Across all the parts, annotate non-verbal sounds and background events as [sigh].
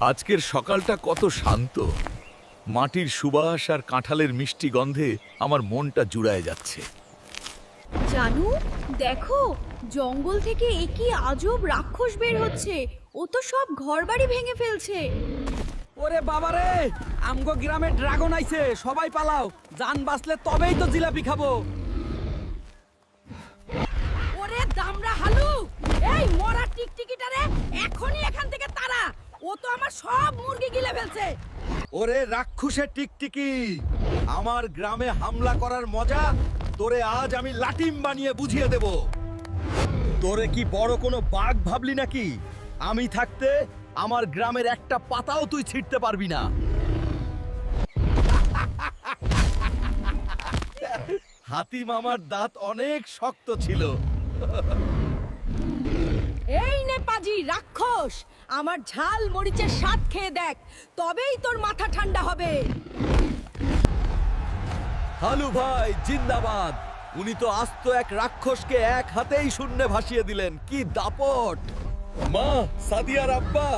আজকের সকালটা কত শান্ত। মাটির সুবাস আর কাঁঠালের মিষ্টি গন্ধে আমার মনটা জুড়ায় যাচ্ছে। জানু দেখো জঙ্গল থেকে একই আজব রাক্ষস বের হচ্ছে। ও তো সব ঘরবাড়ি ভেঙে ফেলছে। ওরে বাবারে আমগো গ্রামে ড্রাগন আইছে সবাই পালাও। জান বাঁচলে তবেই তো জিলাপি খাব। ওরে দামড়া হালু এই মরা টিকটিকিটারে এখনই এখান থেকে তারা ও তো আমার সব মুরগি গিলে ফেলছে। ওরে রাক্ষসের টিকটিকি, আমার গ্রামে হামলা করার মজা, তোরে আজ আমি লাটিম বানিয়ে বুঝিয়ে দেব। তোরে কি বড় কোনো বাঘ ভাবলি নাকি? আমি থাকতে আমার গ্রামের একটা পাতাও তুই ছিঁড়তে পারবি না। হাতিম আমার দাঁত অনেক শক্ত ছিল। এই নে পাজি রাক্ষস আমার ঝাল মরিচের স্বাদ খেয়ে দেখ তবেই তোর মাথা ঠান্ডা হবে। হালু ভাই জিন্দাবাদ। উনি তো আস্ত এক রাক্ষসকে এক হাতেই শূন্যে ভাসিয়ে দিলেন। কি দাপট। মা সাদিয়ার আব্বা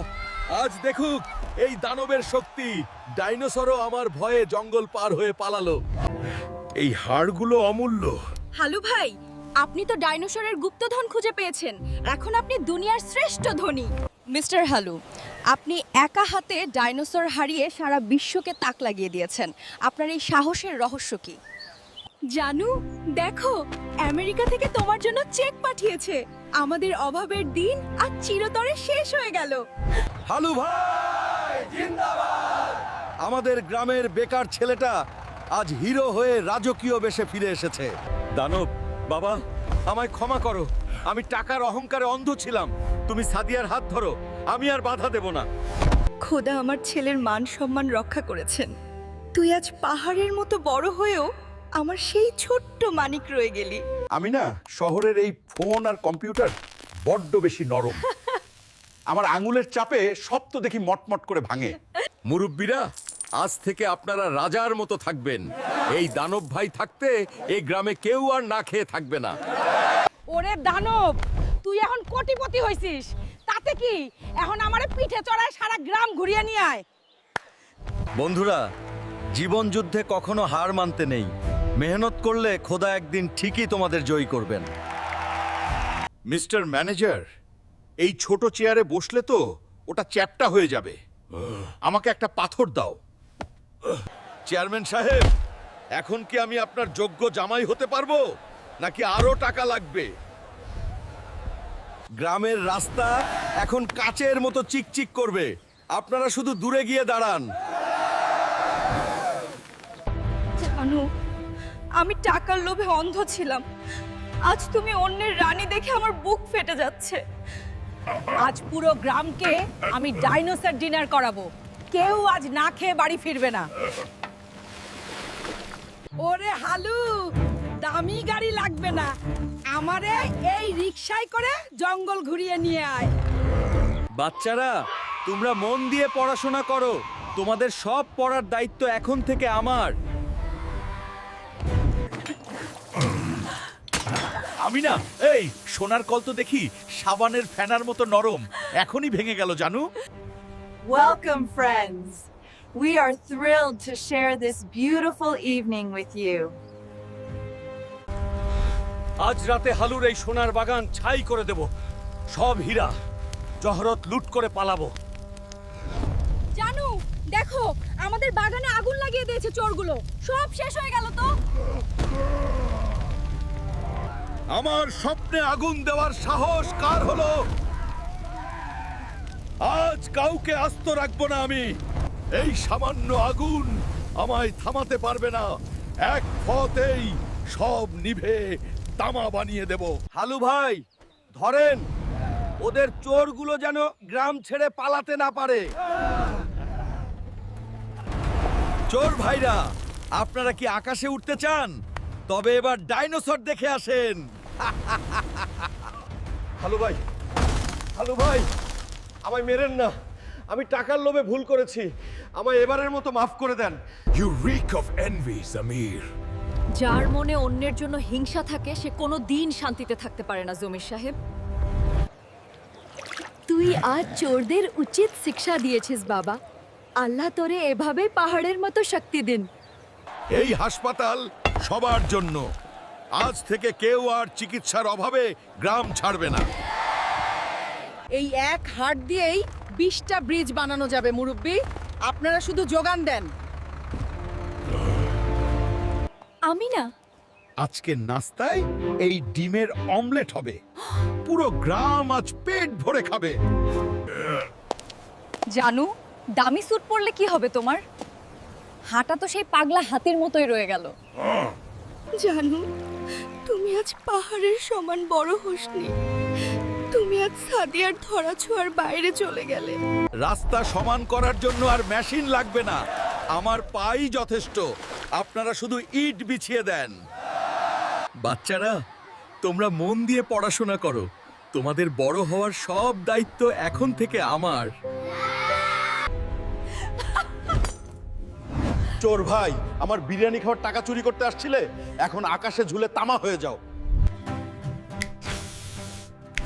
আজ দেখুক এই দানবের শক্তি ডাইনোসরও আমার ভয়ে জঙ্গল পার হয়ে পালালো। এই হাড়গুলো অমূল্য। হালু ভাই আপনি তো ডাইনোসরের গুপ্তধন খুঁজে পেয়েছেন। এখন আপনি দুনিয়ার শ্রেষ্ঠ ধনী। মিস্টার হালু আপনি একা হাতে ডাইনোসর হারিয়ে সারা বিশ্বকে তাক লাগিয়ে দিয়েছেন। আপনার এই সাহসের রহস্য কি? জানু দেখো আমেরিকা থেকে তোমার জন্য চেক পাঠিয়েছে। আমাদের অভাবের দিন আর চিরতরে শেষ হয়ে গেল। হালু ভাই জিন্দাবাদ! আমাদের গ্রামের বেকার ছেলেটা আজ হিরো হয়ে রাজকীয় বেশে ফিরে এসেছে। দানব বাবা আমায় ক্ষমা করো। আমি টাকার অহংকারে অন্ধ ছিলাম। তুমি সাদিয়ার হাত ধরো। আমি আর বাধা দেব না। খোদা আমার ছেলের মান সম্মান রক্ষা করেছেন। তুই আজ পাহাড়ের মতো বড় হয়েও আমার সেই ছোট্ট মানিক রয়ে গেলি। আমি না শহরের এই ফোন আর কম্পিউটার বড্ড বেশি নরম। [laughs] আমার আঙুলের চাপে সব তো দেখি মটমট করে ভাঙে। মুরব্বীরা আজ থেকে আপনারা রাজার মতো থাকবেন। এই দানব ভাই থাকতে এই গ্রামে কেউ আর না খেয়ে থাকবে না। ওরে দানব তুই এখন কোটিপতি হইছিস। তাতে কি? এখন আমারে পিঠে চড়ায় সারা গ্রাম ঘুরিয়ে নিয়ে আয়। বন্ধুরা জীবন যুদ্ধে কখনো হার মানতে নেই। মেহনত করলে খোদা একদিন ঠিকই তোমাদের জয়ী করবেন। মিস্টার ম্যানেজার এই ছোট চেয়ারে বসলে তো ওটা চ্যাপটা হয়ে যাবে। আমাকে একটা পাথর দাও। চেয়ারম্যান সাহেব, এখন কি আমি আপনার যোগ্য জামাই হতে পারব? নাকি আরও টাকা লাগবে? গ্রামের রাস্তা এখন কাচের মতো চিকচিক করবে। আপনারা শুধু দূরে গিয়ে দাঁড়ান। জানু, আমি টাকার লোভে অন্ধ ছিলাম। আজ তুমি অন্যের রানী দেখে আমার বুক ফেটে যাচ্ছে। আজ পুরো গ্রামকে আমি ডাইনোসর ডিনার করাবো। কেউ আজ না খেয়ে বাড়ি ফিরবে না। ওরে হালু, দামি গাড়ি লাগবে না। আমারে এই রিকশায় করে জঙ্গল ঘুরিয়ে নিয়ে আয়। বাচ্চারা, তোমরা মন দিয়ে পড়াশোনা করো। তোমাদের সব পড়ার দায়িত্ব এখন থেকে আমার। আমি না, এই, সোনার কল তো দেখি সাবানের ফেনার মতো নরম। এখনই ভেঙে গেল, জানু। Welcome, friends. We are thrilled to share this beautiful evening with you. আজ রাতে হালুর এই সোনার বাগান ছাই করে দেব। সব হীরা জহরত লুট করে পালাবো। জানু দেখো আমাদের বাগানে আগুন লাগিয়ে দিয়েছে চোরগুলো। সব শেষ হয়ে গেল তো? আমার স্বপ্নে আগুন দেওয়ার সাহস কার হলো? আজ কাউকে আস্ত রাখব না আমি। এই সামান্য আগুন আমায় থামাতে পারবে না। এক ফতেই সব নিভে তামা বানিয়ে দেব। হালু ভাই, ধরেন, ওদের চোরগুলো যেন গ্রাম ছেড়ে পালাতে না পারে। চোর ভাইরা, আপনারা কি আকাশে উঠতে চান? তবে এবার ডাইনোসর দেখে আসেন। [laughs] হালু ভাই হালু ভাই আমায় মেরেন না। আমি টাকার লোভে ভুল করেছি। আমায় এবারের মতো মাফ করে দেন। ইউ রিক অফ এনভি সমীর যার মনে অন্যের জন্য হিংসা থাকে সে কোনো দিন শান্তিতে থাকতে পারে না জমির সাহেব। তুই আজ চোরদের উচিত শিক্ষা দিয়েছিস বাবা। আল্লাহ তোরে এভাবে পাহাড়ের মতো শক্তি দিন। এই হাসপাতাল সবার জন্য। আজ থেকে কেউ আর চিকিৎসার অভাবে গ্রাম ছাড়বে না। এই এক হাট দিয়েই বিশটা ব্রিজ বানানো যাবে মুরব্বী। আপনারা শুধু যোগান দেন। আমি না। আজকে নাস্তায় এই ডিমের অমলেট হবে। পুরো গ্রাম আজ পেট ভরে খাবে। জানু দামি স্যুট পরলে কি হবে তোমার? হাঁটা তো সেই পাগলা হাতির মতোই রয়ে গেল। জানু তুমি আজ পাহাড়ের সমান বড় হোসনি। আজ সাদিয়ার ধরা ছোঁয়ার বাইরে চলে গেলে। রাস্তা সমান করার জন্য আর মেশিন লাগবে না। আমার পাই যথেষ্ট। আপনারা শুধু ইট বিছিয়ে দেন। বাচ্চারা তোমরা মন দিয়ে পড়াশোনা করো। তোমাদের বড় হওয়ার সব দায়িত্ব এখন থেকে আমার। চোর ভাই আমার বিরিয়ানি খাওয়ার টাকা চুরি করতে আসছিলে? এখন আকাশে ঝুলে তামা হয়ে যাও।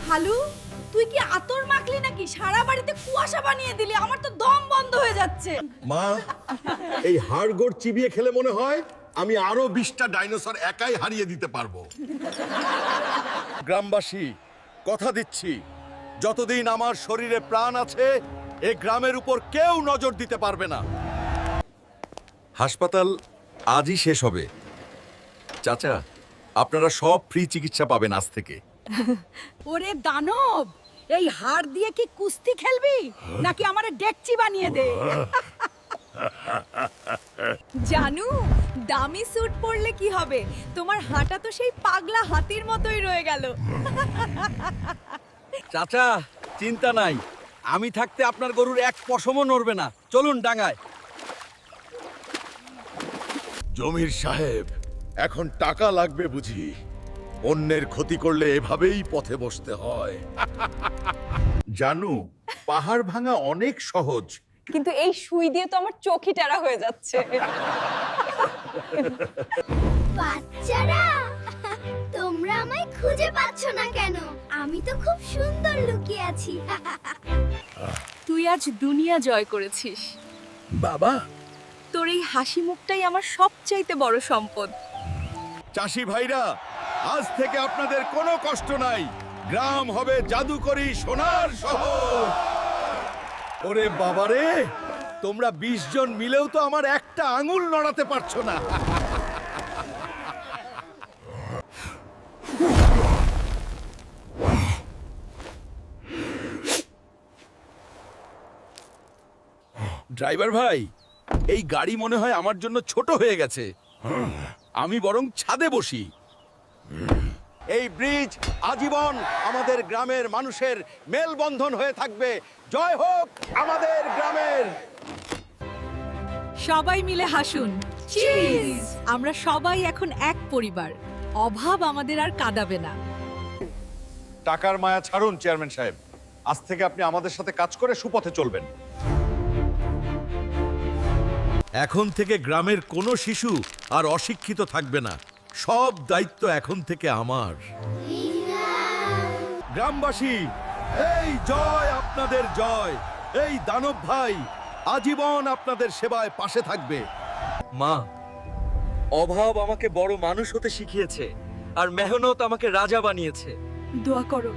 হালু তুই কি আতর মাখলি নাকি? সারা বাড়িতে কুয়াশা বানিয়ে দিলি আমার তো দম বন্ধ হয়ে যাচ্ছে। মা এই হাড়গোড় চিবিয়ে খেলে মনে হয় আমি আরও বিশটা ডাইনোসর একাই হারিয়ে দিতে পারব। গ্রামবাসী কথা দিচ্ছি যতদিন আমার শরীরে প্রাণ আছে এ গ্রামের উপর কেউ নজর দিতে পারবে না। হাসপাতাল আজই শেষ হবে। চাচা আপনারা সব ফ্রি চিকিৎসা পাবেন আজ থেকে। ওরে দানব! এই হাড় দিয়ে কি কুস্তি খেলবি? নাকি আমারে ডেকচি বানিয়ে দে? জানু দামি স্যুট পরলে কি হবে? তোমার হাঁটা তো সেই পাগলা হাতির মতোই রয়ে গেল। চাচা চিন্তা নাই। আমি থাকতে আপনার গরুর এক পশমও নড়বে না। চলুন ডাঙায়। জমির সাহেব এখন টাকা লাগবে বুঝি। অন্যের ক্ষতি করলে এভাবেই পথে বসতে হয়। [laughs] জানু পাহাড় ভাঙা অনেক সহজ। কিন্তু এই সুই দিয়ে তো আমার চোখই টেরা হয়ে যাচ্ছে। বাচ্চারা তোমরা আমায় খুঁজে পাচ্ছ না কেন? আমি তো খুব সুন্দর লুকিয়ে আছি। তুই আজ দুনিয়া জয় করেছিস। বাবা? তোর এই হাসি মুখটাই আমার সবচাইতে বড় সম্পদ। চাষি ভাইরা আজ থেকে আপনাদের কোনো কষ্ট নাই। গ্রাম হবে জাদুকরি সোনার শহর। ওরে বাবারে তোমরা বিশ জন মিলেও তো আমার একটা আঙুল নড়াতে পারছ না। ড্রাইভার ভাই, এই গাড়ি মনে হয় আমার জন্য ছোট হয়ে গেছে। আমি বরং ছাদে বসি। এই ব্রিজ আজীবন আমাদের গ্রামের মানুষের মেলবন্ধন হয়ে থাকবে। জয় হোক আমাদের গ্রামের। সবাই মিলে হাসুন। আমরা সবাই এখন এক পরিবার। অভাব আমাদের আর কাঁদাবে না। টাকার মায়া ছাড়ুন চেয়ারম্যান সাহেব। আজ থেকে আপনি আমাদের সাথে কাজ করে সুপথে চলবেন। এখন থেকে গ্রামের কোনো শিশু আর অশিক্ষিত থাকবে না। সব দায়িত্ব এখন থেকে আমার। গ্রামবাসী এই জয় আপনাদের জয়। এই দানব ভাই আজীবন আপনাদের সেবায় পাশে থাকবে। মা অভাব আমাকে বড় মানুষ হতে শিখিয়েছে আর মেহনত আমাকে রাজা বানিয়েছে। দোয়া করো।